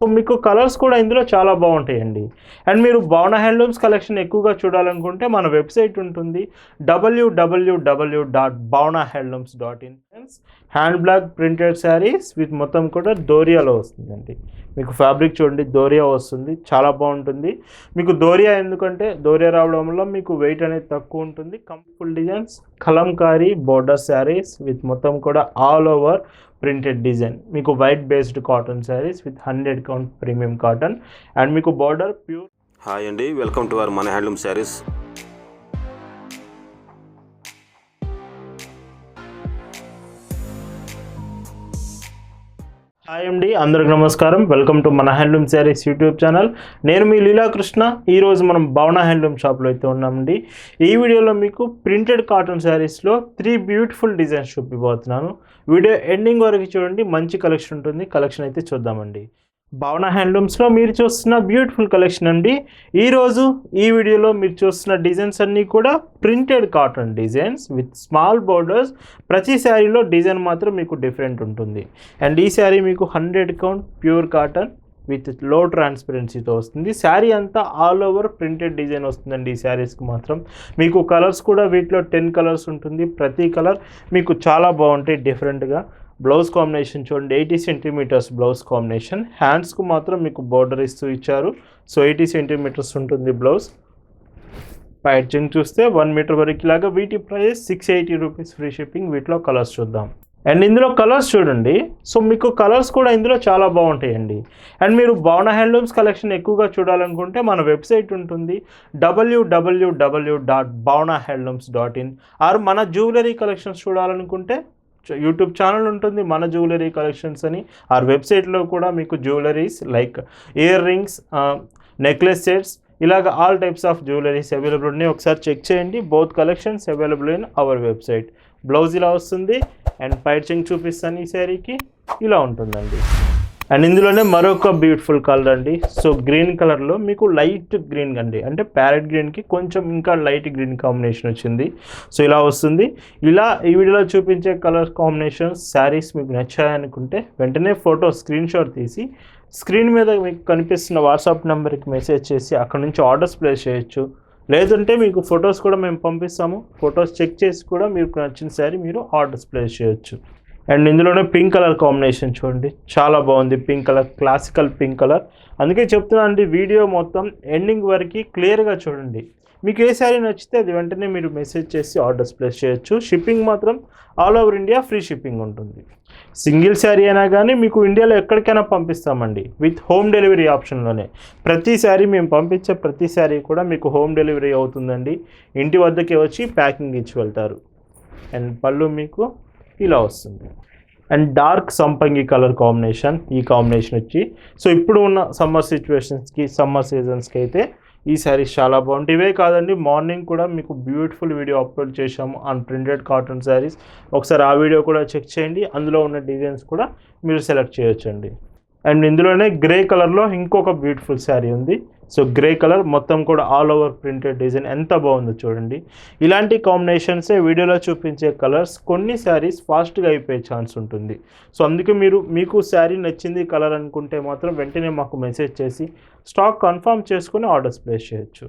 So మీకు colours కూడా ఇందులో చాలా బాగుంటాయండి. అండ్ మీరు భవన హ్యాండ్లూమ్స్ కలెక్షన్ ఎక్కువగా చూడాలనుకుంటే మన వెబ్సైట్ ఉంటుంది. W W W dot Bhavana handlooms dot in hand block printed sarees with మొత్తం కూడా దోరియాలో వస్తుందండి మీకు ఫ్యాబ్రిక్ చూడండి దోరియా వస్తుంది చాలా బాగుంటుంది మీకు దోరియా ఎందుకంటే దోరియా రావడం వల్ల మీకు వెయిట్ అనేది తక్కువ ఉంటుంది కంఫుల్ designs Kalamkari border sarees with మొత్తం కూడా ఆల్ ఓవర్ ప్రింటెడ్ డిజైన్ మీకు white based cotton sarees with hundred count premium cotton and మీకు బార్డర్ ప్యూర్ హాయ్ అండి వెల్కమ్ టు అవర్ మన హ్యాండ్లూమ్ శారీస్ హాయ్ అండి అందరికి నమస్కారం. వెల్కమ్ టు మన హ్యాండ్లూమ్ శారీస్ యూట్యూబ్ ఛానల్ నేను మీ లీలాకృష్ణ. ఈరోజు మనం భవన హ్యాండ్లూమ్ షాప్లో అయితే ఉన్నామండి ఈ వీడియోలో మీకు ప్రింటెడ్ కాటన్ శారీస్లో త్రీ బ్యూటిఫుల్ డిజైన్స్ చూపిపోతున్నాను. వీడియో ఎండింగ్ వరకు చూడండి మంచి కలెక్షన్ ఉంటుంది. కలెక్షన్ అయితే చూద్దామండి భావన హ్యాండ్లూమ్స్లో మీరు చూస్తున్న బ్యూటిఫుల్ కలెక్షన్ అండి. ఈరోజు ఈ వీడియోలో మీరు చూస్తున్న డిజైన్స్ అన్నీ కూడా printed cotton designs with small borders. ప్రతి శారీలో డిజైన్ మాత్రం మీకు డిఫరెంట్ ఉంటుంది. అండ్ ఈ శారీ మీకు హండ్రెడ్ కౌంట్ ప్యూర్ కాటన్ విత్లో ట్రాన్స్పరెన్సీతో వస్తుంది. శారీ అంతా ఆల్ ఓవర్ ప్రింటెడ్ డిజైన్ వస్తుందండి ఈ శారీస్కి మాత్రం. మీకు కలర్స్ కూడా వీటిలో టెన్ కలర్స్ ఉంటుంది. ప్రతి కలర్ మీకు చాలా బాగుంటాయి డిఫరెంట్గా. బ్లౌజ్ కాంబినేషన్ చూడండి ఎయిటీ సెంటీమీటర్స్ బ్లౌజ్ కాంబినేషన్. హ్యాండ్స్కు మాత్రం మీకు బోర్డర్ ఇస్తూ ఇచ్చారు. సో ఎయిటీ సెంటీమీటర్స్ ఉంటుంది బ్లౌజ్. ప్యాచింగ్ చూస్తే వన్ మీటర్ వరకు ఇలాగా. వీటి price six eighty rupees free shipping వీటిలో కలర్స్ చూద్దాం. అండ్ ఇందులో కలర్స్ చూడండి. సో మీకు కలర్స్ కూడా ఇందులో చాలా బాగుంటాయండి. అండ్ మీరు భవన హ్యాండ్లూమ్స్ కలెక్షన్ ఎక్కువగా చూడాలనుకుంటే మన వెబ్సైట్ ఉంటుంది. W W W dot Bhavana handlooms dot in or మన జ్యువెలరీ కలెక్షన్స్ చూడాలనుకుంటే యూట్యూబ్ ఛానల్ ఉంటుంది మన జ్యువెలరీ కలెక్షన్స్ అని. ఆర్ వెబ్సైట్లో కూడా మీకు jewelleries like earrings necklace sets ఇలాగ all types of jewelleries available ఉన్నాయి. ఒకసారి చెక్ చేయండి. Both collections available in our website. Blouse ఇలా వస్తుంది. అండ్ పైచింగ్ చూపిస్తాను ఈ శారీకి. ఇలా ఉంటుందండి. అండ్ ఇందులోనే మరొక బ్యూటిఫుల్ కలర్ అండి. సో గ్రీన్ కలర్లో మీకు లైట్ గ్రీన్ అండి. అంటే ప్యారెట్ గ్రీన్కి కొంచెం ఇంకా లైట్ గ్రీన్ కాంబినేషన్ వచ్చింది. సో ఇలా వస్తుంది. ఇలా ఈ వీడియోలో చూపించే కలర్ కాంబినేషన్స్ శారీస్ మీకు నచ్చాయనుకుంటే వెంటనే ఫోటో స్క్రీన్ షాట్ తీసి స్క్రీన్ మీద మీకు కనిపిస్తున్న వాట్సాప్ నెంబర్కి మెసేజ్ చేసి అక్కడ నుంచి ఆర్డర్స్ ప్లేస్ చేయొచ్చు. లేదంటే మీకు ఫొటోస్ కూడా మేము పంపిస్తాము. ఫొటోస్ చెక్ చేసి కూడా మీకు నచ్చిన శారీ మీరు ఆర్డర్స్ ప్లేస్ చేయొచ్చు. అండ్ ఇందులోనే పింక్ కలర్ కాంబినేషన్ చూడండి. చాలా బాగుంది pink colour classical pink colour. అందుకే చెప్తున్నా అండి వీడియో మొత్తం ఎండింగ్ వరకు క్లియర్గా చూడండి. మీకు ఏ శారీ నచ్చితే అది వెంటనే మీరు మెసేజ్ చేసి ఆర్డర్స్ ప్లేస్ చేయొచ్చు. షిప్పింగ్ మాత్రం all over India free shipping ఉంటుంది. సింగిల్ శారీ అయినా కానీ మీకు ఇండియాలో ఎక్కడికైనా పంపిస్తామండి. విత్ హోమ్ డెలివరీ ఆప్షన్లోనే ప్రతి శారీ మేము పంపించే ప్రతి శారీ కూడా మీకు హోమ్ డెలివరీ అవుతుందండి. ఇంటి వద్దకే వచ్చి ప్యాకింగ్ ఇచ్చి వెళ్తారు. అండ్ పళ్ళు మీకు ఇలా వస్తుంది అండ్ డార్క్ సంపంగి కలర్ కాంబినేషన్ ఈ కాంబినేషన్ వచ్చి సో ఇప్పుడు ఉన్న సమ్మర్ సిచ్యువేషన్స్కి సమ్మర్ సీజన్స్కి అయితే ఈ శారీస్ చాలా బాగుంటాయి. ఇవే కాదండి మార్నింగ్ కూడా మీకు బ్యూటిఫుల్ వీడియో అప్లోడ్ చేశాము ఆన్ ప్రింటెడ్ కాటన్ శారీస్ ఒకసారి ఆ వీడియో కూడా చెక్ చేయండి అందులో ఉన్న డిజైన్స్ కూడా మీరు సెలెక్ట్ చేయొచ్చండి. అండ్ ఇందులోనే గ్రే కలర్లో ఇంకొక బ్యూటిఫుల్ శారీ ఉంది. సో గ్రే కలర్ మొత్తం కూడా ఆల్ ఓవర్ ప్రింటెడ్ డిజైన్ ఎంత బాగుందో చూడండి. ఇలాంటి కాంబినేషన్సే వీడియోలో చూపించే కలర్స్ కొన్ని శారీస్ ఫాస్ట్గా అయిపోయే ఛాన్స్ ఉంటుంది. సో అందుకే మీరు మీకు శారీ నచ్చింది కలర్ అనుకుంటే మాత్రం వెంటనే మాకు మెసేజ్ చేసి స్టాక్ కన్ఫర్మ్ చేసుకుని ఆర్డర్స్ ప్లేస్ చేయొచ్చు.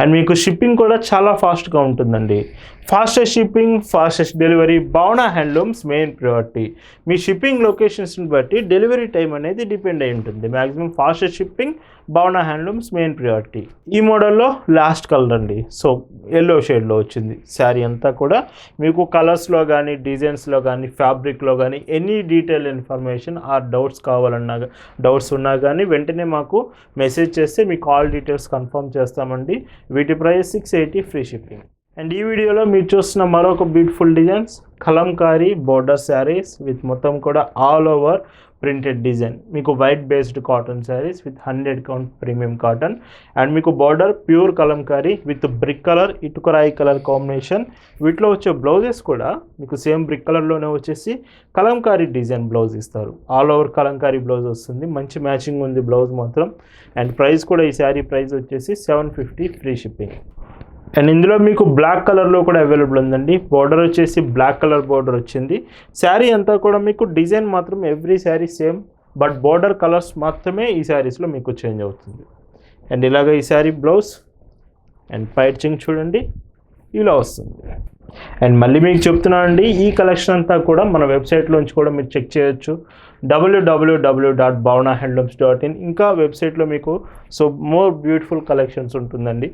అండ్ మీకు షిప్పింగ్ కూడా చాలా ఫాస్ట్గా ఉంటుందండి. Fastest shipping fastest delivery Bhavana handlooms main priority మీ షిప్పింగ్ లొకేషన్స్ని బట్టి డెలివరీ టైం అనేది డిపెండ్ అయి ఉంటుంది. Maximum fastest shipping Bhavana handlooms main priority ఈ మోడల్లో లాస్ట్ కలర్ అండి. సో ఎల్లో షేడ్లో వచ్చింది. శారీ అంతా కూడా మీకు కలర్స్లో కానీ డిజైన్స్లో కానీ ఫ్యాబ్రిక్లో కానీ any detail information or doubts కావాలన్నా డౌట్స్ ఉన్నా కానీ వెంటనే మాకు మెసేజ్ చేస్తే మీకు ఆల్ డీటెయిల్స్ కన్ఫర్మ్ చేస్తామండి. వీటి price six eighty free shipping and ఈ వీడియోలో మీరు చూస్తున్న మరొక beautiful designs Kalamkari border sarees with మొత్తం కూడా ఆల్ ఓవర్ ప్రింటెడ్ డిజైన్ మీకు white based cotton sarees with hundred count premium cotton and మీకు border pure Kalamkari with brick colour ఇటుకరాయి colour combination వీటిలో వచ్చే బ్లౌజెస్ కూడా మీకు సేమ్ బ్రిక్ కలర్లోనే వచ్చేసి కలంకారీ డిజైన్ బ్లౌజ్ ఇస్తారు. ఆల్ ఓవర్ కలంకారీ బ్లౌజ్ వస్తుంది. మంచి మ్యాచింగ్ ఉంది బ్లౌజ్ మాత్రం. అండ్ ప్రైస్ కూడా ఈ శారీ ప్రైస్ వచ్చేసి seven fifty free shipping and ఇందులో మీకు బ్లాక్ కలర్లో కూడా అవైలబుల్ ఉందండి. బార్డర్ వచ్చేసి బ్లాక్ కలర్ బార్డర్ వచ్చింది. శారీ అంతా కూడా మీకు డిజైన్ మాత్రం every saree same but border colours మాత్రమే ఈ శారీస్లో మీకు చేంజ్ అవుతుంది. అండ్ ఇలాగ ఈ శారీ బ్లౌజ్ అండ్ పైచింగ్ చూడండి ఇలా వస్తుంది. అండ్ మళ్ళీ మీకు చెప్తున్నాను అండి ఈ కలెక్షన్ అంతా కూడా మన వెబ్సైట్లోంచి కూడా మీరు చెక్ చేయొచ్చు. W W W dot Bhavana handlooms dot in ఇంకా వెబ్సైట్లో మీకు సో మోర్ బ్యూటిఫుల్ కలెక్షన్స్ ఉంటుందండి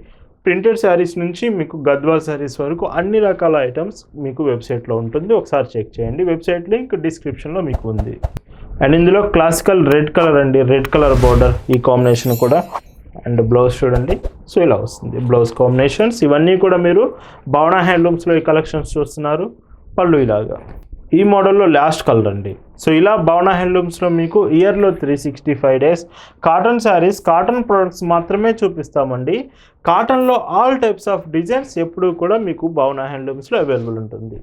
ప్రింటెడ్ శారీస్ నుంచి మీకు గద్వాల్ శారీస్ వరకు అన్ని రకాల ఐటమ్స్ మీకు వెబ్సైట్లో ఉంటుంది. ఒకసారి చెక్ చేయండి. వెబ్సైట్ లింక్ డిస్క్రిప్షన్లో మీకు ఉంది. అండ్ ఇందులో క్లాసికల్ రెడ్ కలర్ అండి. రెడ్ కలర్ బార్డర్ ఈ కాంబినేషన్ కూడా. అండ్ బ్లౌజ్ చూడండి. సో ఇలా వస్తుంది. Blouse combinations. ఇవన్నీ కూడా మీరు భావనా హ్యాండ్లూమ్స్లో ఈ కలెక్షన్స్ చూస్తున్నారు. పళ్ళు ఇలాగా. ఈ మోడల్లో లాస్ట్ కలర్ అండి. సో ఇలా భవన హ్యాండ్లూమ్స్లో మీకు ఇయర్లో three sixty five days cotton sarees cotton products మాత్రమే చూపిస్తామండి. కాటన్లో ఆల్ టైప్స్ ఆఫ్ డిజైన్స్ ఎప్పుడూ కూడా మీకు భవన హ్యాండ్లూమ్స్లో అవైలబుల్ ఉంటుంది.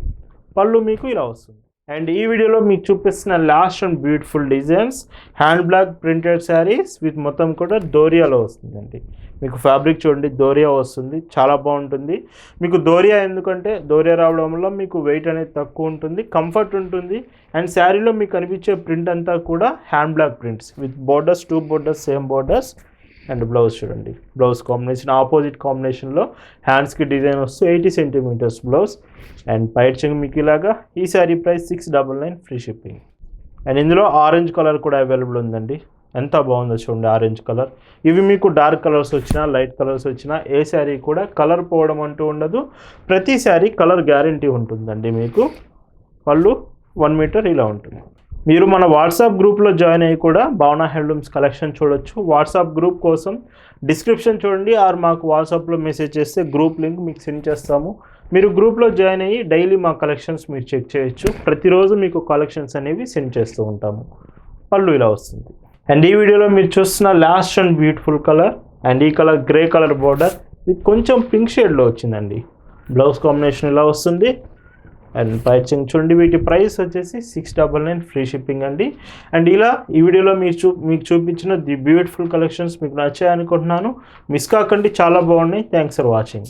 పళ్ళు మీకు ఇలా వస్తుంది. అండ్ ఈ వీడియోలో మీకు చూపిస్తున్న last and beautiful designs hand block printed sarees with మొత్తం కూడా దోరియాలో వస్తుందండి. మీకు ఫ్యాబ్రిక్ చూడండి దోరియా వస్తుంది చాలా బాగుంటుంది. మీకు దోరియా ఎందుకంటే దోరియా రావడం వల్ల మీకు వెయిట్ అనేది తక్కువ ఉంటుంది కంఫర్ట్ ఉంటుంది. అండ్ శారీలో మీకు కనిపించే ప్రింట్ అంతా కూడా hand block prints with borders two borders same borders and blouse చూడండి. బ్లౌజ్ కాంబినేషన్ ఆపోజిట్ కాంబినేషన్లో హ్యాండ్స్కి డిజైన్ వస్తూ eighty centimetres blouse. And patching మీకు ఇలాగా ఈ saree price six double nine free shipping. And ఇందులో ఆరెంజ్ కలర్ కూడా అవైలబుల్ ఉందండి. ఎంత బాగుందో చూడండి ఆరెంజ్ కలర్. ఇవి మీకు డార్క్ కలర్స్ వచ్చినా లైట్ కలర్స్ వచ్చినా ఏ శారీ కూడా కలర్ పోవడం అంటూ ఉండదు. ప్రతి శారీ కలర్ గ్యారంటీ ఉంటుందండి మీకు. పళ్ళు వన్ మీటర్ ఇలా ఉంటుంది. మీరు మన వాట్సాప్ గ్రూప్లో జాయిన్ అయ్యి కూడా భావన హ్యాండ్లూమ్స్ కలెక్షన్ చూడొచ్చు. వాట్సాప్ గ్రూప్ కోసం డిస్క్రిప్షన్ చూడండి ఆర్ మాకు వాట్సాప్లో మెసేజ్ చేస్తే గ్రూప్ లింక్ మీకు సెండ్ చేస్తాము. మీరు గ్రూప్లో జాయిన్ అయ్యి డైలీ మా కలెక్షన్స్ మీరు చెక్ చేయొచ్చు. ప్రతిరోజు మీకు కలెక్షన్స్ అనేవి సెండ్ చేస్తూ ఉంటాము. పళ్ళు ఇలా వస్తుంది. అండ్ ఈ వీడియోలో మీరు చూస్తున్న last and beautiful colour and ఈ కలర్ గ్రే కలర్ బార్డర్ ఇది కొంచెం పింక్ షేడ్లో వచ్చిందండి. బ్లౌజ్ కాంబినేషన్ ఇలా వస్తుంది. అండ్ పర్చింగ్ చూడండి వీటి ప్రైస్ వచ్చేసి six double nine free shipping అండి. అండ్ ఇలా ఈ వీడియోలో మీరు చూ మీకు చూపించిన ది బ్యూటిఫుల్ కలెక్షన్స్ మీకు నచ్చాయనుకుంటున్నాను. మిస్ కాకండి చాలా బాగున్నాయి. Thanks for watching